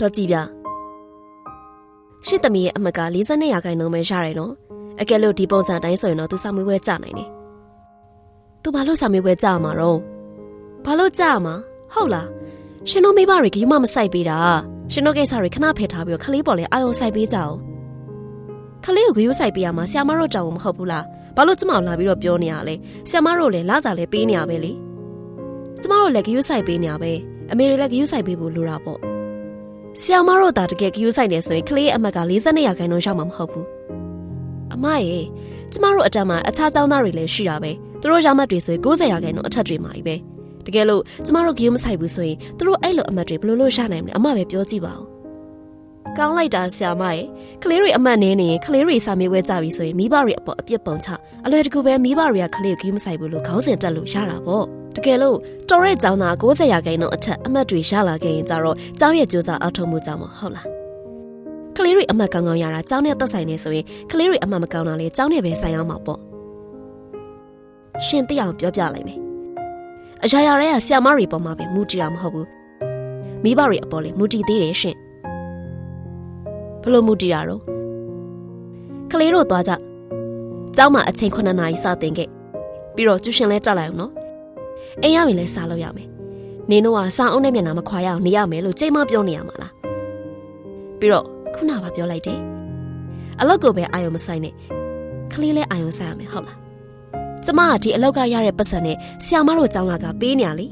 တော့ကြည့်ပြရှစ်သမီးရဲ့အမတ်က42ရာခိုင်နှုန်းပဲရတယ်နော်အကယ်လို့ဒီပုံစံတိုင်းဆိုရင်တော့သူစာမေးပွဲကြနိုင်တယ်သူဘာလို့စာမေးပွဲကြမှာတော့ဘာလို့ကြမှာဟုတ်လားရှင်တို့မိဘတွေကယူမမဆိုင်ပေးတာရှင်တို့ကိစ္စတွေခဏဖယ်ထားပြီးတော့ခလေးပေါ်လဲအာယုံဆိုင်ပေးကြအောင်ခလေးကိုဂယူဆိုင်ပေးရမှာဆ iam မတို့ကြောင်မဟုတ်ဘူးလားဘာလို့ကျမတို့လာပြီးတော့ပြောနေရလဲဆ iam မတို့လည်းလာစားလဲပေးနေရပဲလေကျမတို့လည်းဂယူဆိုင်ပေးနေရပဲအမေတွေလည်းဂယူဆိုင်ပေးဖို့လိုတာပေါ့ ဆ iam မတို့ဒါတကယ်ဂယူဆိုင်နေဆိုရင်ခလေးအမတ်က42ရာခိုင်နှုန်းရောက်မှာမဟုတ်ဘူးအမရေကျမတို့အတက်မှာအခြားကျောင်းသားတွေလည်းရှိတာပဲသူတို့ရမတ်တွေဆိုရင်90ရာခိုင်နှုန်းအထက်တွေမှာကြီးပဲတကယ်လို့ကျမတို့ဂယူမဆိုင်ဘူးဆိုရင်သူတို့အဲ့လိုအမတ်တွေဘယ်လိုလုပ်ရနိုင်မလဲအမပဲပြောကြည့်ပါဦးကောင်းလိုက်တာဆ iam မရေကလေးတွေအမတ်နေနေရင်ကလေးတွေစာမေးပွဲကြပြီဆိုရင်မိဘတွေအပေါ်အပြစ်ပုံချအလွယ်တကူပဲမိဘတွေကကလေးကိုဂယူမဆိုင်ဘူးလို့ခေါင်းစဉ်တက်လို့ရတာပေါ့ တကယ်လို့တော်ရဲကျောင်းသား90ရာခိုင်နှုန်းအထက်အမတ်တွေရလာခဲ့ရင်ကြတော့ကျောင်းရဲ့ကြိုးစားအားထုတ်မှုကြောင့်မဟုတ်လားကလေးတွေအမတ်ကောင်းကောင်းရတာကျောင်းနဲ့သက်ဆိုင်နေဆိုရင်ကလေးတွေအမတ်မကောင်းတာလေကျောင်းနဲ့ပဲဆိုင်အောင်မှာပေါ့ရှင်သိအောင်ပြောပြလိုက်မယ်အရာရာတွေကဆ iam မတွေပေါ်မှာပဲမူတည်တာမဟုတ်ဘူးမိဘတွေအပေါ်လေမူတည်သေးတယ်ရှင်ဘလို့မူတည်တာတော့ကလေးတို့သွားကြကျောင်းမှာအချိန်9နာရီစတင်ခဲ့ပြီးတော့ကျူရှင်လဲတက်လိုက်အောင်နော် အိမ်ရရင်လဲစားလို့ရမယ်နေတော့ကစာအုပ်နဲ့မျက်နှာမခွာရအောင်နေရမယ်လို့ချိန်မပြောနေရမှာလားပြီးတော့ခုနကပြောလိုက်တယ်အလောက်ကိုပဲအာယုံမဆိုင်နဲ့ကလေးလဲအာယုံဆိုင်ရမယ်ဟုတ်လားကျမကဒီအလောက်ကရတဲ့ပတ်စံနဲ့ဆ iam မတို့ကျောင်းလာကပေးနေရလေ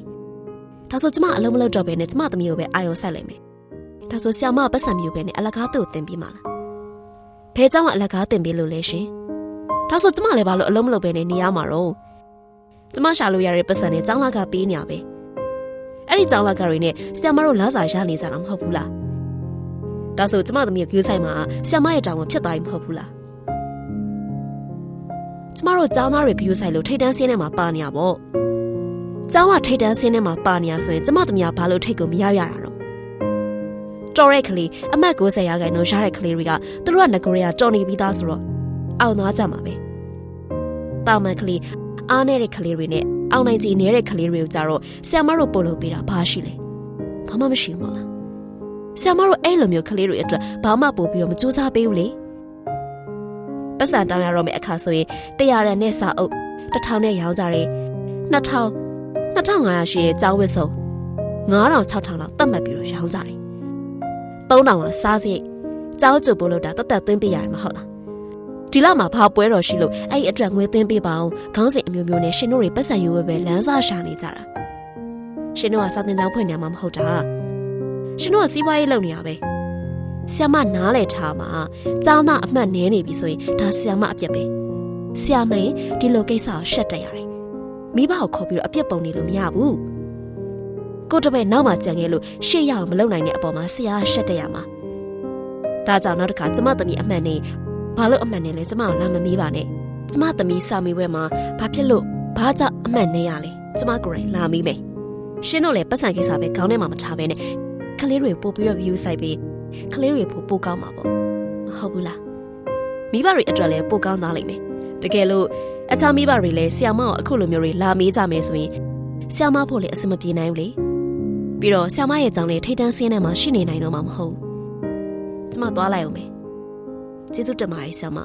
ဒါဆိုကျမအလုံးမလုံးတော့ပဲနဲ့ကျမသမီးကိုပဲအာယုံဆိုင်လိုက်မယ်ဒါဆိုဆ iam မကပတ်စံမျိုးပဲနဲ့အလကားသူ့ကိုတင်ပြီးမှလားဘဲเจ้าကအလကားတင်ပြီးလို့လဲရှင်ဒါဆိုကျမလည်းဘာလို့အလုံးမလုံးပဲနဲ့နေရမှာတော့ ကျမရှာလို့ရတဲ့ပတ်စံနဲ့ကျောင်းလာကပေးနေရပဲအဲ့ဒီကျောင်းလာကတွေနဲ့ဆ iam မတို့လာစာရနေကြတာမဟုတ်ဘူးလားဒါဆိုကျမသမီးကိုကြိုးဆိုင်မှာဆ iam မရဲ့တောင်းကိုဖြစ်သွားပြီမဟုတ်ဘူးလားကျမတို့ကျောင်းသားတွေကြိုးဆိုင်လို့ထိတ်တန်းစင်းထဲမှာပါနေရပေါ့ကျောင်းကထိတ်တန်းစင်းထဲမှာပါနေရဆိုရင်ကျမသမီးကဘာလို့ထိတ်ကိုမရရတာတော့တော်တဲ့ကလေးအမတ်90ရာခိုင်နှုန်းရတဲ့ကလေးတွေကသူတို့ကငကိုရီးယားတော်နေပြီးသားဆိုတော့အောင်သွားကြမှာပဲတာမန်ကလေး အားနေတဲ့ကလေးတွေနဲ့အောင်နိုင်ကြီးနေတဲ့ကလေးတွေကိုကြတော့ဆ iam မတို့ပို့လို့ပေးတာဘာရှိလဲဘာမှမရှိဘူးမလားဆ iam မတို့အဲ့လိုမျိုးကလေးတွေအတွက်ဘာမှပို့ပြီးတော့မစူးစမ်းပေးဘူးလေပတ်စံတောင်းရတော့မယ့်အခါဆိုရင်100ရန်နဲ့စာအုပ်1000နဲ့ရောင်းကြတယ်2000 2500ရှိရဲ့ကျောင်းဝစ်စုံ9000 6000လောက်တတ်မှတ်ပြီးတော့ရောင်းကြတယ်3000ကစားစရိတ်ကျောင်းကျုပ်ပို့လို့တာတတ်တတ်သွင်းပေးရတယ်မဟုတ်လား ဒီလမှာဘာပွဲတော်ရှိလို့အဲ့ဒီအတွက်ငွေသွင်းပေးပါအောင်ခေါင်းစဉ်အမျိုးမျိုးနဲ့ရှင်တို့တွေပတ်စံယူဝဲပဲလမ်းစာရှာနေကြတာရှင်တို့ကစာသင်ကျောင်းဖွင့်နေမှာမဟုတ်တာရှင်တို့ကစီးပွားရေးလုပ်နေတာပဲဆ iam မနားလဲထားမှာကျောင်းသားအမှတ်နည်းနေပြီဆိုရင်ဒါဆ iam မအပြက်ပဲဆ iam မရင်ဒီလိုကိစ္စကိုရှက်တက်ရတယ်မိဘကိုခေါ်ပြီးတော့အပြက်ပုံနေလို့မရဘူးကိုတပည့်နောက်မှကြံခဲ့လို့ရှေ့ရအောင်မလုပ်နိုင်တဲ့အပေါ်မှာဆရာကရှက်တက်ရမှာဒါကြောင့်နောက်တစ်ခါကျမသမီးအမှန်နဲ့ ဘာလို့အမှန်နဲ့လဲကျမကိုလာမမေးပါနဲ့ကျမသမီးစာမေးပွဲမှာဘာဖြစ်လို့ဘာကြောင့်အမှန်နဲ့ရလဲကျမကိုယ်တိုင်လာမေးမယ်ရှင်တို့လည်းပတ်စံကိစ္စပဲခေါင်းထဲမှာမထားဘဲနဲ့ကလေးတွေပို့ပြီးတော့ယူဆိုင်ပြီးကလေးတွေပို့ပို့ကောင်းမှာပေါ့မဟုတ်ဘူးလားမိဘတွေအတွက်လည်းပို့ကောင်းသားလိမ့်မယ်တကယ်လို့အခြားမိဘတွေလည်းဆီယမကိုအခုလိုမျိုးတွေလာမေးကြမယ်ဆိုရင်ဆီယမဖို့လည်းအဆင်မပြေနိုင်ဘူးလေပြီးတော့ဆီယမရဲ့ကြောင့်လည်းထိတ်တန်းဆင်းထဲမှာရှိနေနိုင်တော့မှာမဟုတ်ဘူးကျမသွားလိုက်အောင်မယ် ကျေးဇူးတင်ပါတယ်ဆီယမ